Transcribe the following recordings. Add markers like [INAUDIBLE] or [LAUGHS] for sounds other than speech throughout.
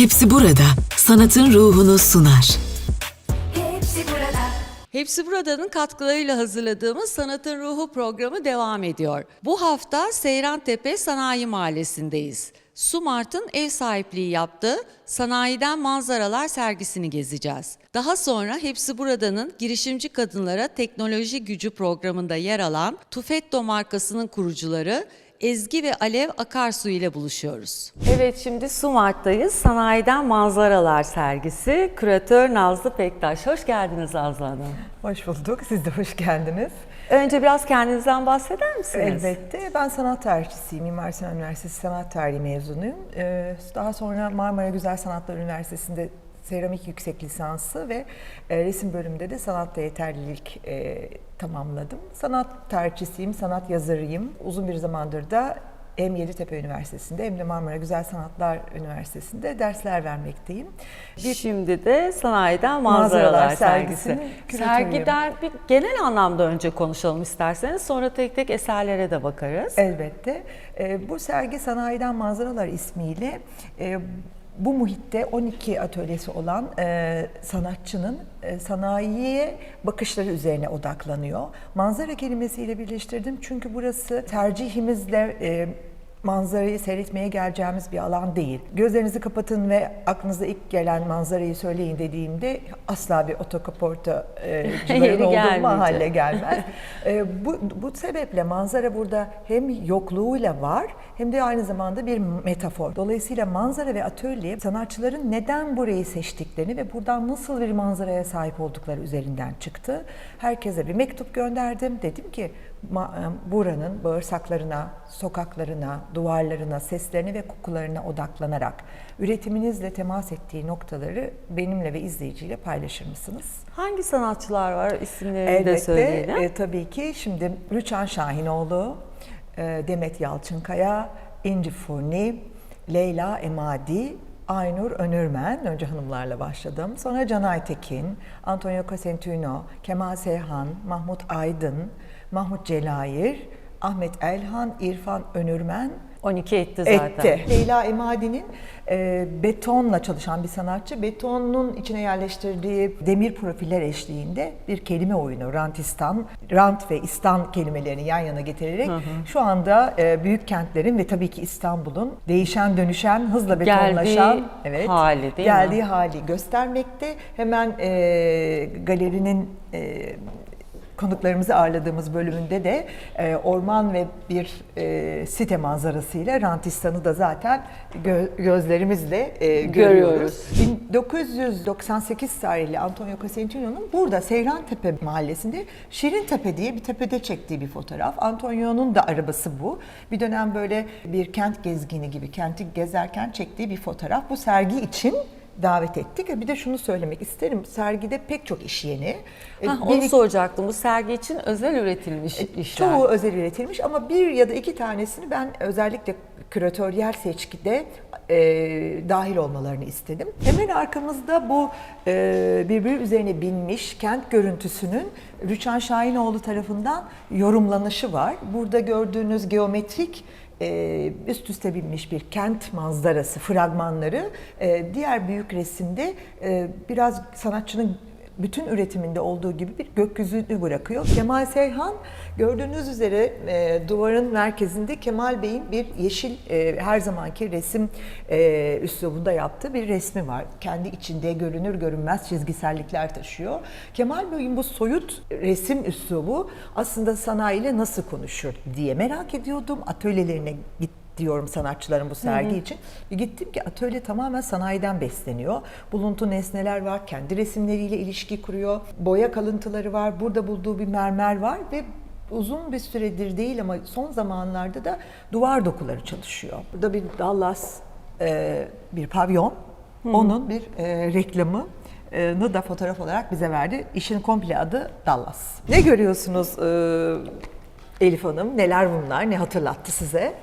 Hepsi burada sanatın ruhunu sunar. Hepsi burada. Hepsi Burada'nın katkılarıyla hazırladığımız Sanatın Ruhu programı devam ediyor. Bu hafta Seyrantepe Sanayi Mahallesi'ndeyiz. Sumart'ın ev sahipliği yaptığı Sanayiden Manzaralar sergisini gezeceğiz. Daha sonra Hepsi Burada'nın girişimci kadınlara teknoloji gücü programında yer alan Tufetto markasının kurucuları Ezgi ve Alev Akarsu ile buluşuyoruz. Evet şimdi Sumart'tayız. Sanayiden Manzaralar sergisi. Küratör Nazlı Pektaş. Hoş geldiniz Nazlı Hanım. Hoş bulduk. Siz de hoş geldiniz. Önce biraz kendinizden bahseder misiniz? Elbette. Ben sanat tarihçisiyim. Mimar Sinan Üniversitesi Sanat Tarihi mezunuyum. Ee, Daha sonra Marmara Güzel Sanatlar Üniversitesi'nde seramik yüksek lisansı ve e, resim bölümünde de sanatta yeterlilik e, tamamladım. Sanat tarihçisiyim, sanat yazarıyım. Uzun bir zamandır da hem Yeditepe Üniversitesi'nde hem de Marmara Güzel Sanatlar Üniversitesi'nde dersler vermekteyim. Bir Şimdi de Sanayiden Manzaralar, Manzaralar sergisi. Sergiden bir genel anlamda önce konuşalım isterseniz. Sonra tek tek eserlere de bakarız. Elbette. Ee, bu sergi Sanayiden Manzaralar ismiyle e, bu muhitte 12 atölyesi olan e, sanatçının e, sanayiye bakışları üzerine odaklanıyor. Manzara kelimesiyle birleştirdim çünkü burası tercihimizle e, manzarayı seyretmeye geleceğimiz bir alan değil. Gözlerinizi kapatın ve aklınıza ilk gelen manzarayı söyleyin dediğimde asla bir otokaporta e, [LAUGHS] gelmeyecek. mahalle gelmez. E, bu, bu sebeple manzara burada hem yokluğuyla var hem de aynı zamanda bir metafor. Dolayısıyla manzara ve atölye sanatçıların neden burayı seçtiklerini ve buradan nasıl bir manzaraya sahip oldukları üzerinden çıktı. Herkese bir mektup gönderdim. Dedim ki buranın bağırsaklarına, sokaklarına, duvarlarına, seslerine ve kokularına odaklanarak üretiminizle temas ettiği noktaları benimle ve izleyiciyle paylaşır mısınız? Hangi sanatçılar var isimlerini de söyleyelim. e, tabii ki şimdi Rüçhan Şahinoğlu, e, Demet Yalçınkaya, İnci Furni, Leyla Emadi, Aynur Önürmen, önce hanımlarla başladım. Sonra Can Aytekin, Antonio Casentino, Kemal Seyhan, Mahmut Aydın, Mahmut Celayir, Ahmet Elhan, İrfan Önürmen, 12 etti zaten. Etti. Leyla Emadi'nin e, betonla çalışan bir sanatçı. Betonun içine yerleştirdiği demir profiller eşliğinde bir kelime oyunu. Rantistan, rant ve istan kelimelerini yan yana getirerek şu anda e, büyük kentlerin ve tabii ki İstanbul'un değişen dönüşen hızla betonlaşan Geldiği hali değil mi? geldiği hali göstermekte. Hemen e, galerinin e, konuklarımızı ağırladığımız bölümünde de e, orman ve bir e, site manzarasıyla Rantistan'ı da zaten gö- gözlerimizle e, görüyoruz. 1998 tarihli Antonio Casentino'nun burada Seyrantepe mahallesinde Şirintepe diye bir tepede çektiği bir fotoğraf. Antonio'nun da arabası bu. Bir dönem böyle bir kent gezgini gibi kenti gezerken çektiği bir fotoğraf. Bu sergi için davet ettik. E, Bir de şunu söylemek isterim. Sergide pek çok iş yeni. E, Hah, bir onu soracaktım. Bu sergi için özel üretilmiş işler. Çoğu özel üretilmiş ama bir ya da iki tanesini ben özellikle küratöryel seçkide e, dahil olmalarını istedim. Hemen arkamızda bu e, birbiri üzerine binmiş kent görüntüsünün Rüçhan Şahinoğlu tarafından yorumlanışı var. Burada gördüğünüz geometrik e, üst üste binmiş bir kent manzarası, fragmanları. E, diğer büyük resimde e, biraz sanatçının bütün üretiminde olduğu gibi bir gökyüzünü bırakıyor. Kemal Seyhan gördüğünüz üzere e, duvarın merkezinde Kemal Bey'in bir yeşil e, her zamanki resim e, üslubunda yaptığı bir resmi var. Kendi içinde görünür görünmez çizgisellikler taşıyor. Kemal Bey'in bu soyut resim üslubu aslında sanayiyle nasıl konuşur diye merak ediyordum. Atölyelerine gittim diyorum sanatçıların bu sergi için. Bir gittim ki atölye tamamen sanayiden besleniyor. Buluntu nesneler var, kendi resimleriyle ilişki kuruyor. Boya kalıntıları var, burada bulduğu bir mermer var ve uzun bir süredir değil ama son zamanlarda da duvar dokuları çalışıyor. Burada bir Dallas e, bir pavyon, onun bir e, reklamı e, da fotoğraf olarak bize verdi. İşin komple adı Dallas. Ne görüyorsunuz e, Elif Hanım? Neler bunlar? Ne hatırlattı size?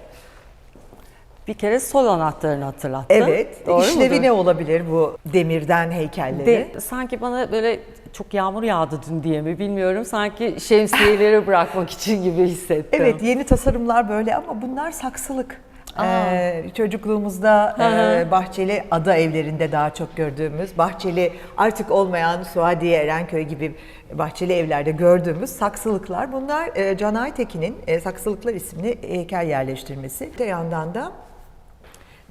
Bir kere sol anahtarını hatırlattı. Evet. Doğru İşlevi mudur? ne olabilir bu demirden heykelleri? De, sanki bana böyle çok yağmur yağdı dün diye mi bilmiyorum. Sanki şemsiyeleri bırakmak için gibi hissettim. Evet, yeni tasarımlar böyle ama bunlar saksılık. Ee, çocukluğumuzda e, bahçeli ada evlerinde daha çok gördüğümüz, bahçeli artık olmayan Suadiye Erenköy gibi bahçeli evlerde gördüğümüz saksılıklar. Bunlar e, Can Aytekin'in e, Saksılıklar isimli heykel yerleştirmesi. Öte yandan da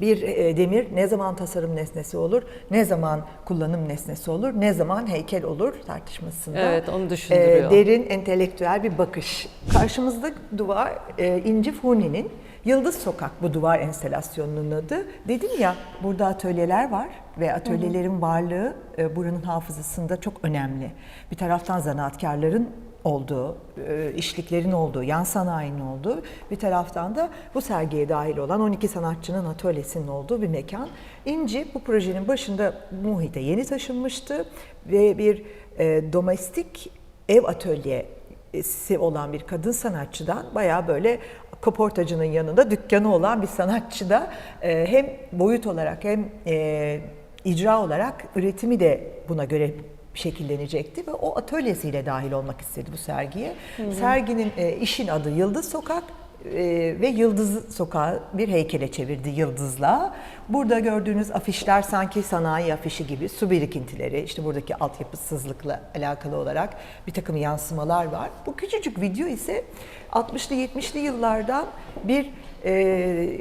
bir e, demir ne zaman tasarım nesnesi olur, ne zaman kullanım nesnesi olur, ne zaman heykel olur tartışmasında. Evet, onu düşündürüyor. e, derin, entelektüel bir bakış. Karşımızda duvar e, İnci Funi'nin Yıldız Sokak bu duvar enstelasyonunun adı. Dedim ya burada atölyeler var ve atölyelerin varlığı buranın hafızasında çok önemli. Bir taraftan zanaatkarların olduğu, e, işliklerin olduğu, yan sanayinin olduğu, bir taraftan da bu sergiye dahil olan 12 sanatçının atölyesinin olduğu bir mekan. İnci bu projenin başında muhite yeni taşınmıştı ve bir e, domestik ev atölyesi olan bir kadın sanatçıdan bayağı böyle kaportacının yanında dükkanı olan bir sanatçı da e, hem boyut olarak hem e, icra olarak üretimi de buna göre şekillenecekti ve o atölyesiyle dahil olmak istedi bu sergiye. Serginin e, işin adı Yıldız Sokak e, ve Yıldız Sokağı bir heykele çevirdi Yıldız'la. Burada gördüğünüz afişler sanki sanayi afişi gibi su birikintileri, işte buradaki altyapısızlıkla alakalı olarak bir takım yansımalar var. Bu küçücük video ise 60'lı 70'li yıllardan bir e,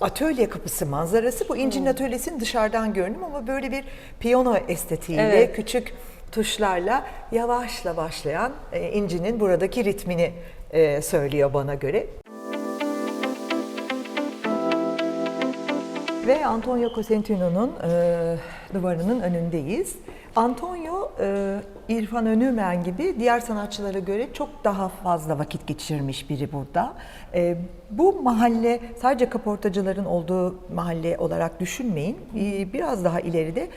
atölye kapısı manzarası. Bu İnci'nin atölyesinin dışarıdan görünüm ama böyle bir piyano estetiğiyle, Evet. küçük tuşlarla yavaşla başlayan e, İnci'nin buradaki ritmini e, söylüyor bana göre. Ve Antonio Cosentino'nun e, duvarının önündeyiz. Antonio, e, İrfan Önümen gibi diğer sanatçılara göre çok daha fazla vakit geçirmiş biri burada. E, bu mahalle sadece kaportacıların olduğu mahalle olarak düşünmeyin. E, biraz daha ileride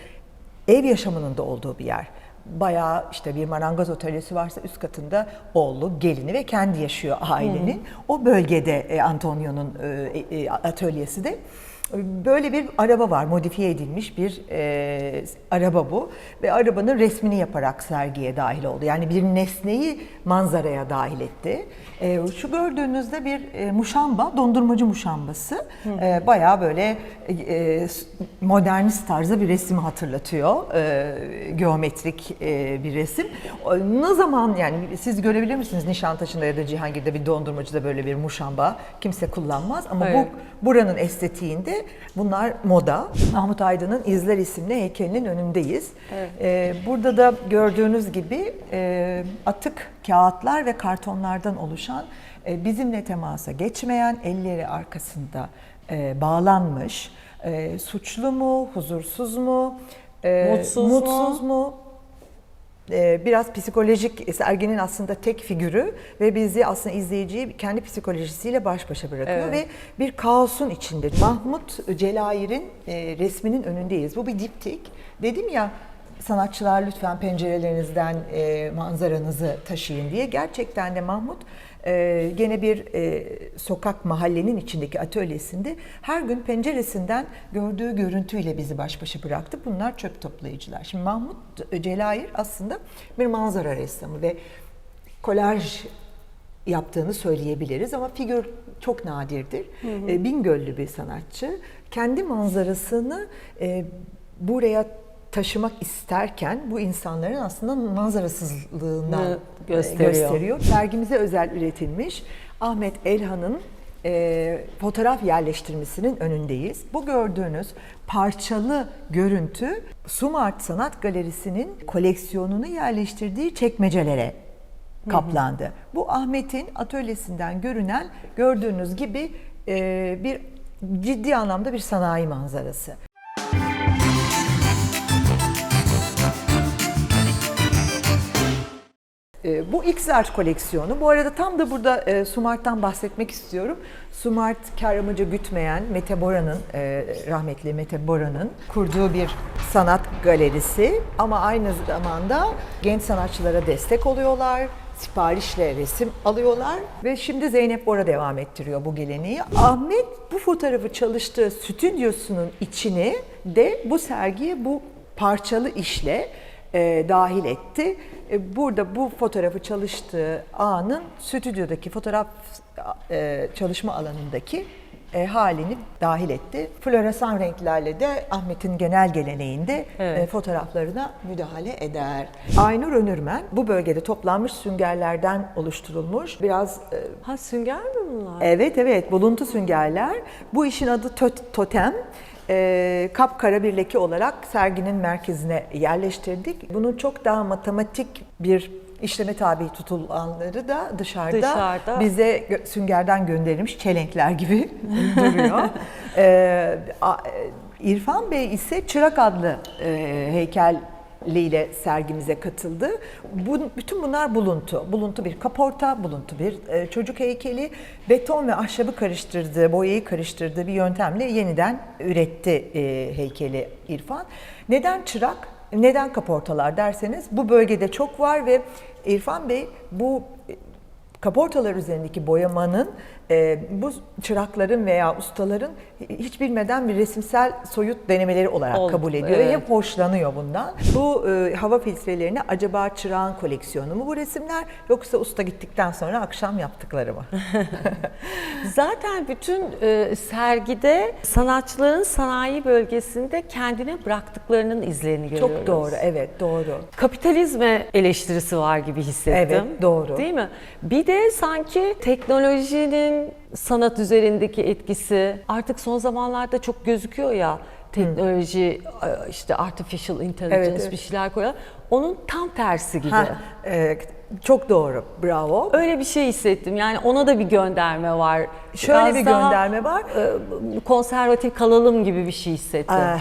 ev yaşamının da olduğu bir yer. Bayağı işte bir marangoz atölyesi varsa üst katında oğlu, gelini ve kendi yaşıyor ailenin. O bölgede e, Antonio'nun e, e, atölyesi de. Böyle bir araba var, modifiye edilmiş bir e, araba bu ve arabanın resmini yaparak sergiye dahil oldu. Yani bir nesneyi manzaraya dahil etti. E, şu gördüğünüzde bir e, muşamba, dondurmacı muşambası. E, bayağı böyle e, modernist tarzda bir resmi hatırlatıyor. E, geometrik e, bir resim. Ne zaman yani siz görebilir misiniz Nişantaşı'nda ya da Cihangir'de bir dondurmacıda böyle bir muşamba kimse kullanmaz ama Evet. bu buranın estetiğinde bunlar moda. Mahmut Aydın'ın İzler isimli heykelinin önündeyiz. Ee, burada da gördüğünüz gibi e, atık kağıtlar ve kartonlardan oluşan e, bizimle temasa geçmeyen elleri arkasında e, bağlanmış e, suçlu mu, huzursuz mu, e, Mutsuz mu? mutsuz mu? Ee, biraz psikolojik serginin aslında tek figürü ve bizi aslında izleyiciyi kendi psikolojisiyle baş başa bırakıyor Evet. ve bir kaosun içinde. Mahmut Celayir'in e, resminin önündeyiz. Bu bir diptik. Dedim ya sanatçılar lütfen pencerelerinizden e, manzaranızı taşıyın diye. Gerçekten de Mahmut e, gene bir e, sokak mahallenin içindeki atölyesinde her gün penceresinden gördüğü görüntüyle bizi baş başa bıraktı. Bunlar çöp toplayıcılar. Şimdi Mahmut Celayir aslında bir manzara ressamı ve kolaj yaptığını söyleyebiliriz ama figür çok nadirdir. E, Bingöllü bir sanatçı. Kendi manzarasını e, buraya taşımak isterken bu insanların aslında manzarasızlığından e, gösteriyor. gösteriyor. Sergimize özel üretilmiş Ahmet Elhan'ın e, fotoğraf yerleştirmesinin önündeyiz. Bu gördüğünüz parçalı görüntü Sumart Sanat Galerisi'nin koleksiyonunu yerleştirdiği çekmecelere kaplandı. Bu Ahmet'in atölyesinden görünen gördüğünüz gibi e, bir ciddi anlamda bir sanayi manzarası. E, Bu X-Art koleksiyonu. Bu arada tam da burada e, Sumart'tan bahsetmek istiyorum. Sumart kar amacı gütmeyen Mete Bora'nın, e, rahmetli Mete Bora'nın kurduğu bir sanat galerisi. Ama aynı zamanda genç sanatçılara destek oluyorlar. Siparişle resim alıyorlar ve şimdi Zeynep Bora devam ettiriyor bu geleneği. Ahmet bu fotoğrafı çalıştığı stüdyosunun içini de bu sergiye bu parçalı işle e, dahil etti. E, burada bu fotoğrafı çalıştığı anın stüdyodaki fotoğraf e, çalışma alanındaki e, halini dahil etti. Floresan renklerle de Ahmet'in genel geleneğinde Evet. e, fotoğraflarına müdahale eder. Aynur Önürmen bu bölgede toplanmış süngerlerden oluşturulmuş biraz e, Ha sünger mi bunlar? Evet evet buluntu süngerler. Bu işin adı tö- totem. Ee, kapkara bir leke olarak serginin merkezine yerleştirdik. Bunun çok daha matematik bir işleme tabi tutulanları da dışarıda, Dışarıda. bize süngerden gönderilmiş çelenkler gibi [LAUGHS] duruyor. Ee, a- İrfan Bey ise Çırak adlı e, heykel ile sergimize katıldı. Bu, bütün bunlar buluntu. Buluntu bir kaporta, buluntu bir e, çocuk heykeli. Beton ve ahşabı karıştırdığı, boyayı karıştırdığı bir yöntemle yeniden üretti e, heykeli İrfan. Neden çırak, neden kaportalar derseniz bu bölgede çok var ve İrfan Bey bu e, kaportalar üzerindeki boyamanın e, bu çırakların veya ustaların hiç bilmeden bir resimsel soyut denemeleri olarak Oldu, kabul ediyor ve evet. hep hoşlanıyor bundan. Bu e, hava filtrelerini acaba çırağın koleksiyonu mu bu resimler yoksa usta gittikten sonra akşam yaptıkları mı? [LAUGHS] Zaten bütün e, sergide sanatçıların sanayi bölgesinde kendine bıraktıklarının izlerini görüyoruz. Çok doğru, evet doğru. Kapitalizme eleştirisi var gibi hissettim. Evet, doğru. Değil mi? Bir de sanki teknolojinin sanat üzerindeki etkisi artık son zamanlarda çok gözüküyor ya. Teknoloji, e, işte artificial intelligence Evet, evet. bir şeyler koyuyor. Onun tam tersi gibi. Ha, e, çok doğru, bravo. Öyle bir şey hissettim. Yani ona da bir gönderme var. Şöyle Biraz bir daha, gönderme var. e, konservatif kalalım gibi bir şey hissettim. Ee,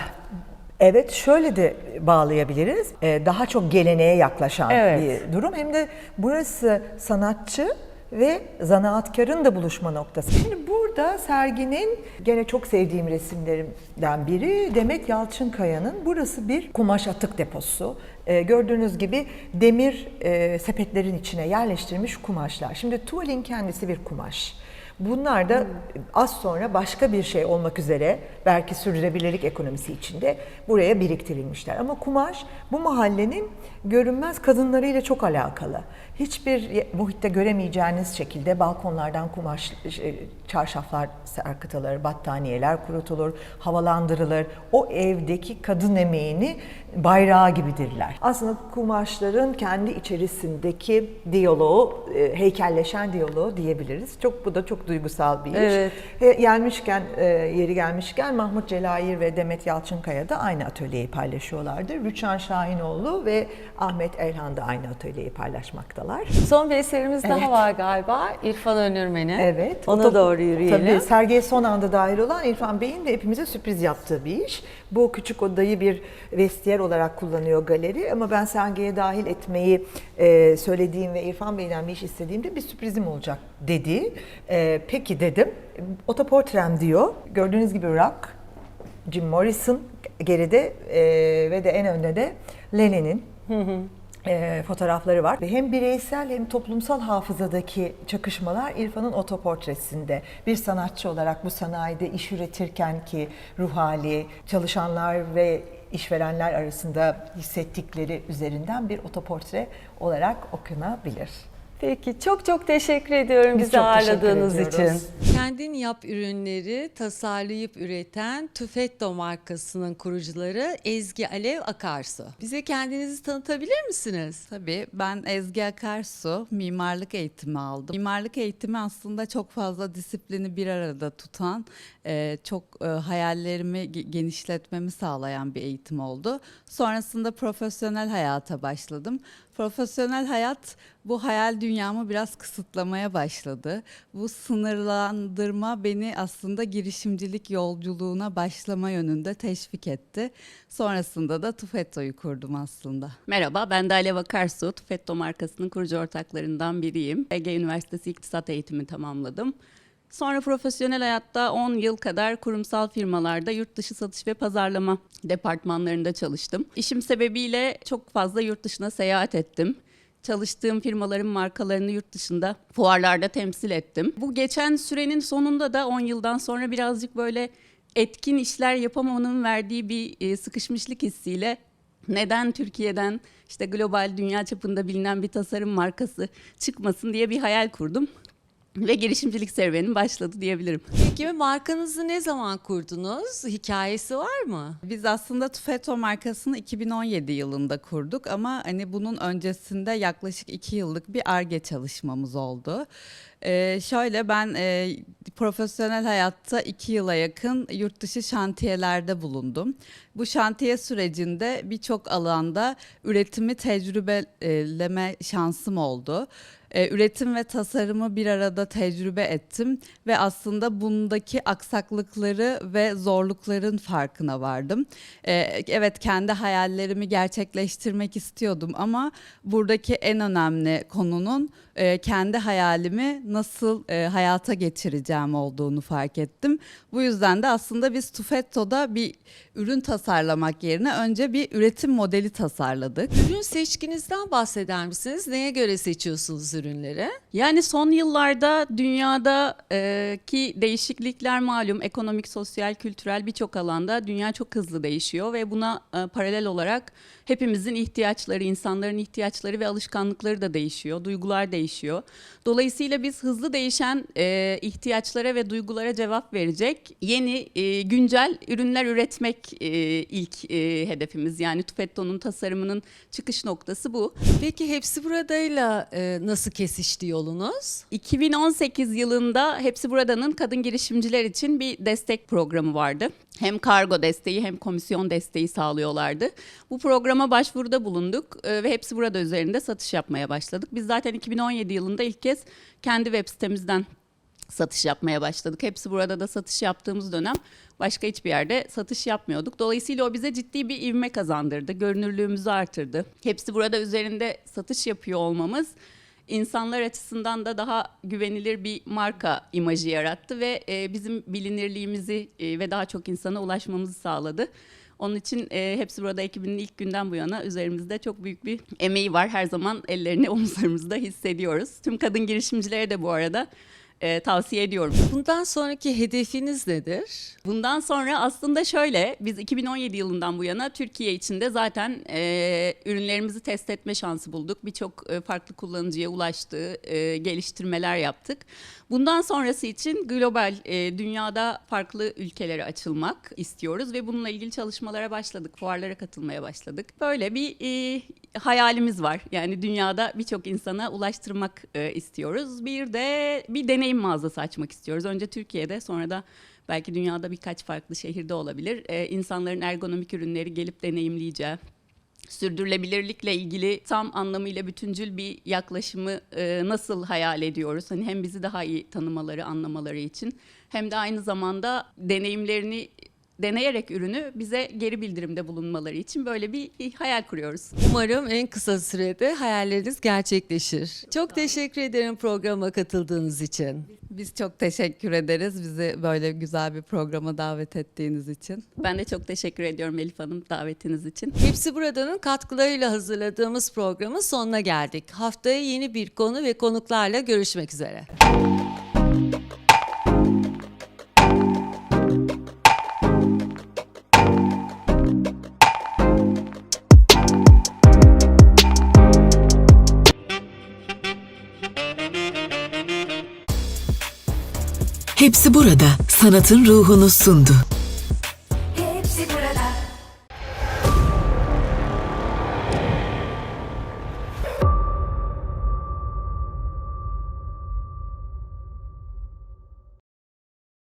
Evet şöyle de bağlayabiliriz. Ee, Daha çok geleneğe yaklaşan Evet. bir durum. Hem de burası sanatçı ve zanaatkarın da buluşma noktası. Şimdi burada serginin gene çok sevdiğim resimlerimden biri Demet Yalçınkaya'nın burası bir kumaş atık deposu. Ee, gördüğünüz gibi demir e, sepetlerin içine yerleştirilmiş kumaşlar. Şimdi tuvalin kendisi bir kumaş. Bunlar da az sonra başka bir şey olmak üzere belki sürdürülebilirlik ekonomisi içinde buraya biriktirilmişler. Ama kumaş bu mahallenin görünmez kadınlarıyla çok alakalı. Hiçbir muhitte göremeyeceğiniz şekilde balkonlardan kumaş, e, çarşaflar sarkıtılır, battaniyeler kurutulur, havalandırılır. O evdeki kadın emeğini bayrağı gibidirler. Aslında kumaşların kendi içerisindeki diyaloğu, e, heykelleşen diyaloğu diyebiliriz. Çok bu da çok duygusal bir iş. Evet. E, gelmişken, yeri gelmişken Mahmut Celayir ve Demet Yalçınkaya da aynı atölyeyi paylaşıyorlardı. Rüçhan Şahinoğlu ve Ahmet Elhan da aynı atölyeyi paylaşmaktalar. Son bir eserimiz Evet. daha var galiba. İrfan Önürmen'in. Evet. Ona da- doğru yürüyelim. Tabii sergiye son anda dahil olan İrfan Bey'in de hepimize sürpriz yaptığı bir iş. Bu küçük odayı bir vestiyer olarak kullanıyor galeri ama ben sergiye dahil etmeyi e, söylediğim ve İrfan Bey'den bir iş istediğimde bir sürprizim olacak dedi. E, peki dedim. Otoportrem diyor. Gördüğünüz gibi rock, Jim Morrison geride e, ve de en önde de Lenin'in e, fotoğrafları var. Hem bireysel hem toplumsal hafızadaki çakışmalar İrfan'ın otoportresinde. Bir sanatçı olarak bu sanayide iş üretirken ki ruh hali, çalışanlar ve işverenler arasında hissettikleri üzerinden bir otoportre olarak okunabilir. Peki çok çok teşekkür ediyorum Biz bizi ağırladığınız için. Kendin yap ürünleri tasarlayıp üreten Tüfetto markasının kurucuları Ezgi Alev Akarsu. Bize kendinizi tanıtabilir misiniz? Tabii ben Ezgi Akarsu mimarlık eğitimi aldım. Mimarlık eğitimi aslında çok fazla disiplini bir arada tutan, e, çok e, hayallerimi ge- genişletmemi sağlayan bir eğitim oldu. Sonrasında profesyonel hayata başladım. Profesyonel hayat bu hayal dünyamı biraz kısıtlamaya başladı. Bu sınırlandırma beni aslında girişimcilik yolculuğuna başlama yönünde teşvik etti. Sonrasında da Tufetto'yu kurdum aslında. Merhaba, ben de Alev Akarsu, Tufetto markasının kurucu ortaklarından biriyim. Ege Üniversitesi İktisat Eğitimi tamamladım. Sonra profesyonel hayatta 10 yıl kadar kurumsal firmalarda yurt dışı satış ve pazarlama departmanlarında çalıştım. İşim sebebiyle çok fazla yurt dışına seyahat ettim. Çalıştığım firmaların markalarını yurt dışında fuarlarda temsil ettim. Bu geçen sürenin sonunda da 10 yıldan sonra birazcık böyle etkin işler yapamamanın verdiği bir e, sıkışmışlık hissiyle neden Türkiye'den işte global dünya çapında bilinen bir tasarım markası çıkmasın diye bir hayal kurdum. Ve girişimcilik serüvenim başladı diyebilirim. Peki markanızı ne zaman kurdunuz? Hikayesi var mı? Biz aslında Tufeto markasını 2017 yılında kurduk ama hani bunun öncesinde yaklaşık iki yıllık bir ARGE çalışmamız oldu. Ee, şöyle ben e, profesyonel hayatta iki yıla yakın yurt dışı şantiyelerde bulundum. Bu şantiye sürecinde birçok alanda üretimi tecrübeleme şansım oldu. Ee, üretim ve tasarımı bir arada tecrübe ettim ve aslında bundaki aksaklıkları ve zorlukların farkına vardım. Ee, evet kendi hayallerimi gerçekleştirmek istiyordum ama buradaki en önemli konunun e, kendi hayalimi nasıl e, hayata geçireceğim olduğunu fark ettim. Bu yüzden de aslında biz Tufetto'da bir ürün tasarlamak yerine önce bir üretim modeli tasarladık. Ürün seçkinizden bahseder misiniz? Neye göre seçiyorsunuz ürünleri? Yani son yıllarda dünyadaki değişiklikler malum ekonomik, sosyal, kültürel birçok alanda dünya çok hızlı değişiyor ve buna e, paralel olarak hepimizin ihtiyaçları, insanların ihtiyaçları ve alışkanlıkları da değişiyor, duygular değişiyor. Dolayısıyla biz hızlı değişen e, ihtiyaçlara ve duygulara cevap verecek yeni e, güncel ürünler üretmek ilk hedefimiz. Yani Tufetto'nun tasarımının çıkış noktası bu. Peki hepsi buradayla e, nasıl kesişti yolunuz? 2018 yılında Hepsi Burada'nın kadın girişimciler için bir destek programı vardı. Hem kargo desteği hem komisyon desteği sağlıyorlardı. Bu programa başvuruda bulunduk e, ve Hepsi Burada üzerinde satış yapmaya başladık. Biz zaten 2017 yılında ilk kez kendi web sitemizden satış yapmaya başladık. Hepsi burada da satış yaptığımız dönem başka hiçbir yerde satış yapmıyorduk. Dolayısıyla o bize ciddi bir ivme kazandırdı. Görünürlüğümüzü artırdı. Hepsi burada üzerinde satış yapıyor olmamız insanlar açısından da daha güvenilir bir marka imajı yarattı ve e, bizim bilinirliğimizi e, ve daha çok insana ulaşmamızı sağladı. Onun için e, hepsi burada ekibinin ilk günden bu yana üzerimizde çok büyük bir emeği var. Her zaman ellerini omuzlarımızda hissediyoruz. Tüm kadın girişimcilere de bu arada e, tavsiye ediyorum. Bundan sonraki hedefiniz nedir? Bundan sonra aslında şöyle, biz 2017 yılından bu yana Türkiye içinde zaten e, ürünlerimizi test etme şansı bulduk. Birçok e, farklı kullanıcıya ulaştığı e, geliştirmeler yaptık. Bundan sonrası için global e, dünyada farklı ülkelere açılmak istiyoruz ve bununla ilgili çalışmalara başladık, fuarlara katılmaya başladık. Böyle bir e, hayalimiz var. Yani dünyada birçok insana ulaştırmak e, istiyoruz. Bir de bir deneyim mağazası açmak istiyoruz. Önce Türkiye'de sonra da belki dünyada birkaç farklı şehirde olabilir. E, insanların ergonomik ürünleri gelip deneyimleyeceği, sürdürülebilirlikle ilgili tam anlamıyla bütüncül bir yaklaşımı e, nasıl hayal ediyoruz? Hani hem bizi daha iyi tanımaları, anlamaları için hem de aynı zamanda deneyimlerini deneyerek ürünü bize geri bildirimde bulunmaları için böyle bir hayal kuruyoruz. Umarım en kısa sürede hayalleriniz gerçekleşir. Çok teşekkür ederim programa katıldığınız için. Biz çok teşekkür ederiz bizi böyle güzel bir programa davet ettiğiniz için. Ben de çok teşekkür ediyorum Elif Hanım davetiniz için. Hepsi Burada'nın katkılarıyla hazırladığımız programın sonuna geldik. Haftaya yeni bir konu ve konuklarla görüşmek üzere. Hepsi burada sanatın ruhunu sundu.